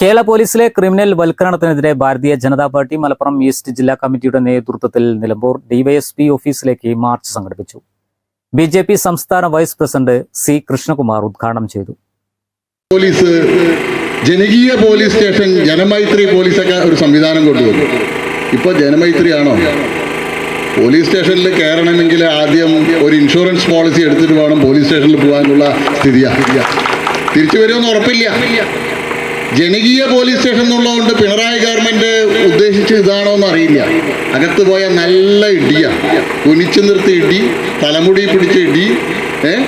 കേരള പോലീസിലെ criminal വൽക്കരണത്തിനെതിരെ Bharatiya Janata party Malappuram east ജില്ലാ കമ്മിറ്റിയുടെ നേതൃത്വത്തിൽ നിലമ്പൂർ ഡിവൈഎസ്പി ഓഫീസിലേക്ക് മാർച്ച് സംഘടിപ്പിച്ചു. ബി സംസ്ഥാന വൈസ് പ്രസിഡന്റ് സി കൃഷ്ണകുമാർ ഉദ്ഘാടനം ചെയ്തു. പോലീസ് ജനകീയ പോലീസ് സ്റ്റേഷൻ ജനമൈത്രി പോലീസൊക്കെ ഒരു സംവിധാനം കൊണ്ടുവന്നു. ഇപ്പോൾ ജനമൈത്രിയാണോ? പോലീസ് സ്റ്റേഷനിൽ കയറണമെങ്കിൽ ആദ്യം ഒരു ഇൻഷുറൻസ് പോളിസി എടുത്തിട്ട് വേണം പോലീസ് സ്റ്റേഷനിൽ പോകാനുള്ള സ്ഥിതിയാണ് തിരിച്ചു വരുമെന്ന് ഉറപ്പില്ല. ജനകീയ പോലീസ് സ്റ്റേഷൻ എന്നുള്ളതുകൊണ്ട് പിണറായി ഗവൺമെന്റ് ഉദ്ദേശിച്ച് ഇതാണോ എന്ന് അറിയില്ല. അകത്ത് പോയ നല്ല ഇടിയാ. കുനിച്ചു നിർത്തി ഇടി തലമുടി പിടിച്ച് ഇടി ഏഹ്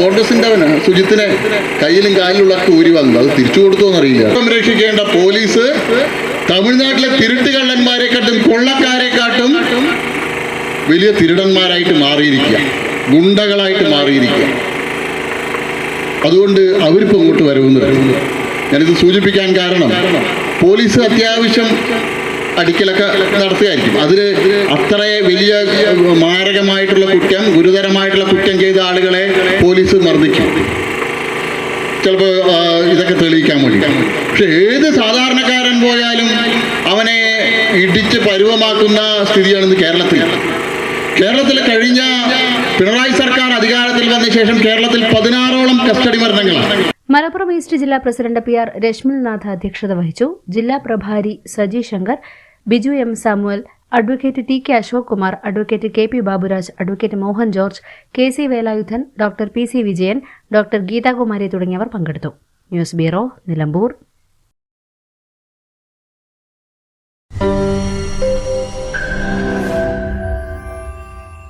കോൺഗ്രസിന്റെ അവന് സുജിത്തിനെ കയ്യിലും കാലിലുള്ള ഊരി വന്നു. അത് തിരിച്ചു കൊടുത്തോ എന്നറിയില്ല സംരക്ഷിക്കേണ്ട പോലീസ് തമിഴ്നാട്ടിലെ തിരുട്ട് കൊള്ളക്കാരെ കൊള്ളക്കാരെക്കാട്ടും വലിയ തിരുടന്മാരായിട്ട് മാറിയിരിക്കുക. ഗുണ്ടകളായിട്ട് മാറിയിരിക്കുക. അതുകൊണ്ട് അവരിപ്പോൾ ഇങ്ങോട്ട് വരുമെന്ന് ഞാനിത് സൂചിപ്പിക്കാൻ കാരണം പോലീസ് അത്യാവശ്യം അടിക്കലൊക്കെ നടത്തുകയായിരിക്കും. അതിൽ അത്ര വലിയ മാരകമായിട്ടുള്ള കുറ്റം ഗുരുതരമായിട്ടുള്ള കുറ്റം ചെയ്ത ആളുകളെ പോലീസ് മർദ്ദിക്കും. ചിലപ്പോൾ ഇതൊക്കെ തെളിയിക്കാൻ വേണ്ടി. പക്ഷെ ഏത് സാധാരണക്കാരൻ പോയാലും അവനെ ഇടിച്ച് പരുവമാക്കുന്ന സ്ഥിതിയാണ് ഇന്ന് കേരളത്തിൽ. കേരളത്തിൽ കഴിഞ്ഞ പിണറായി സർക്കാർ അധികാരത്തിൽ വന്ന ശേഷം കേരളത്തിൽ പതിനാറോളം കസ്റ്റഡി മരണങ്ങളാണ്. മലപ്പുറം ഈസ്റ്റ് ജില്ലാ പ്രസിഡന്റ് പി ആർ രശ്മിൽനാഥ് അധ്യക്ഷത വഹിച്ചു. ജില്ലാ പ്രഭാരി Saji Shankar Biju M Samuel advocate T K Ashok Kumar advocate K P Baburaj advocate Mohan George K C Velayudhan doctor P C Vijayan doctor Geethakumari തുടങ്ങിയവർ പങ്കെടുത്തു. News bureau Nilambur.